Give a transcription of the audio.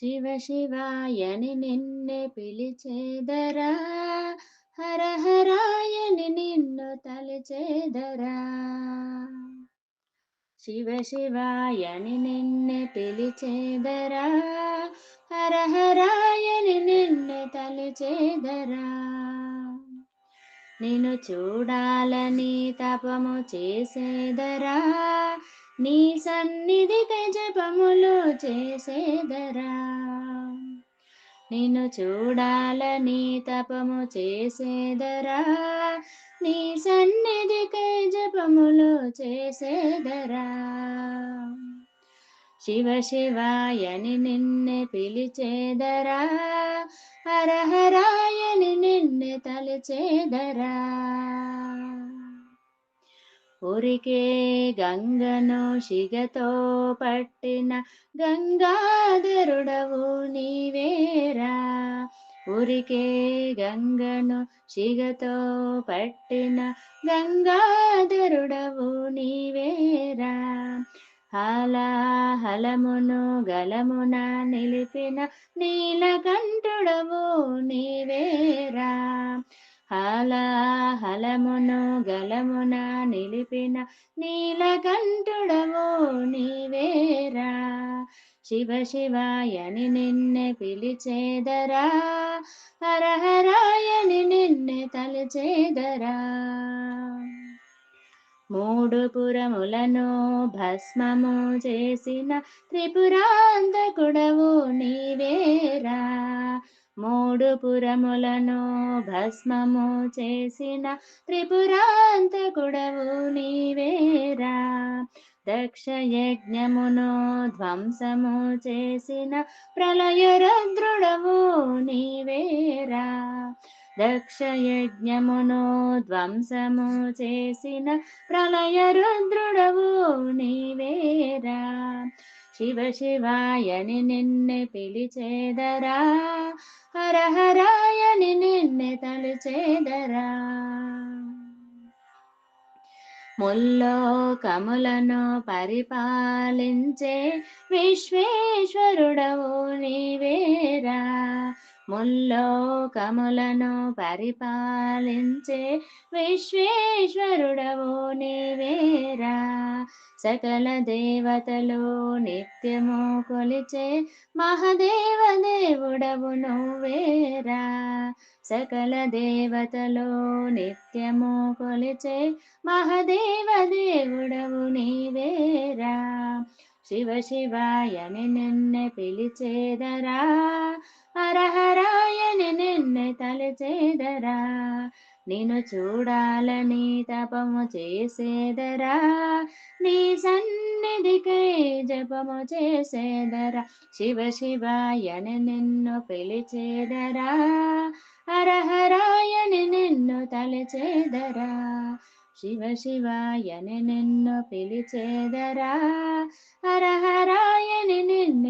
శివ శివాయని నిన్నే పిలిచేదరా. హర హరాయని నిన్ను తలిచేదరా. శివ శివాయని నిన్నే పిలిచేదరా. హర హరాయని నిన్ను తలిచేదరా. నిన్ను చూడాలని తపము చేసేదరా. నీ సన్నిధికి జపములు చేసేదరా. నిన్ను చూడాలని తపము చేసేదరా. నీ సన్నిధికి జపములు చేసేదరా. శివ శివాయని నిన్నే పిలిచేదరా. హరహరాయని నిన్నే తలిచేదరా. ఉరికే గంగను శిగతో పట్టిన గంగాధరుడవు నీవేరా? ఉరికే గంగను శిగతో పట్టిన గంగాధరుడవు నీవేరా? హలాహలమును గలమున నిలిపిన నీలకంఠుడవు నీవేరా? హలాహలమును గలమున నిలిపిన నీలకంఠుడవు నీవేరా. శివ శివాయని నిన్నే పిలిచేదరా. హరహరాయని నిన్నే తలిచేదరా. మూడు పురములను భస్మము చేసిన త్రిపురాంతకుడవు నీవేరా. మూడు పురములను భస్మము చేసిన త్రిపురాంతకుడవు నీవేరా. దక్ష యజ్ఞమును ధ్వంసము చేసిన ప్రళయరుద్రుడవు నీవేరా. దక్ష యజ్ఞమును ధ్వంసము చేసిన ప్రళయరుద్రుడవు నీవేరా. శివ శివాయని నిన్నే పిలిచేదరా. హర హరాయని నిన్నే తలిచేదరా. ముల్లోకములను పరిపాలించే విశ్వేశ్వరుడవు నీవేరా. ముల్లోకములను పరిపాలించే విశ్వేశ్వరుడవు నీవేరా. సకల దేవతలు నిత్యము కొలిచే మహదేవ దేవుడవు నువ్వేరా. సకల దేవతలు నిత్యము కొలిచే మహదేవ దేవుడవు నీవేరా. శివ శివాయని నిన్నే పిలిచేదరా. హరహరాయని నిన్నే తలచేదరా నిన్ను చూడాలని తపము చేసేదరా? నీ సన్నిధికై జపము చేసేదరా? శివ శివాయని నిన్ను పిలిచేదరా? హరహరాయని నిన్ను తలచేదరా? శివ శివాయని నిన్ను పిలిచేదరా? హరహరాయని నిన్ను